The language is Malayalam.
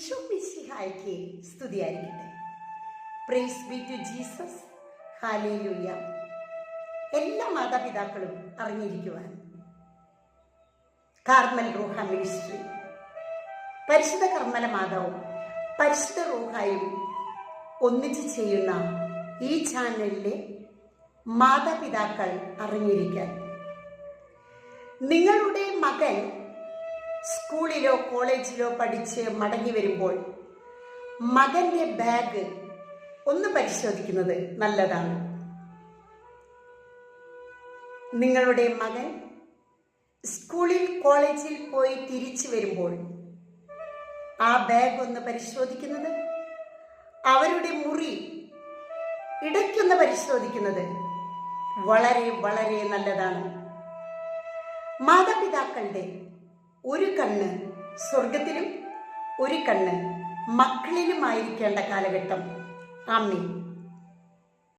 ഈശോമിശിഹായ്ക്ക് സ്തുതിയായിരിക്കട്ടെ. Praise be to Jesus hallelujah എല്ലാ മാതാപിതാക്കളും അറിഞ്ഞിരിക്കുവാൻ. കാർമൽ റൂഹ മിനിസ്ട്രി പരിശുദ്ധ കർമ്മല മാതാവും പരിശുദ്ധ റൂഹായും ഒന്നിച്ച് ചെയ്യുന്ന ഈ ചാനലിലെ മാതാപിതാക്കൾ അറിഞ്ഞിരിക്കാൻ. നിങ്ങളുടെ മകൻ സ്കൂളിലോ കോളേജിലോ പഠിച്ച് മടങ്ങി വരുമ്പോൾ മകന്റെ ബാഗ് ഒന്ന് പരിശോധിക്കുന്നത് നല്ലതാണ്. നിങ്ങളുടെ മകൻ സ്കൂളിൽ കോളേജിൽ പോയി തിരിച്ചു വരുമ്പോൾ ആ ബാഗ് ഒന്ന് പരിശോധിക്കുന്നത് അവരുടെ മുറി ഇടയ്ക്കൊന്ന് പരിശോധിക്കുന്നത് വളരെ വളരെ നല്ലതാണ്. മാതാപിതാക്കളുടെ ഒരു കണ്ണ് സ്വർഗത്തിലും ഒരു കണ്ണ് മക്കളിലുമായിരിക്കേണ്ട കാലഘട്ടം. ആമീൻ.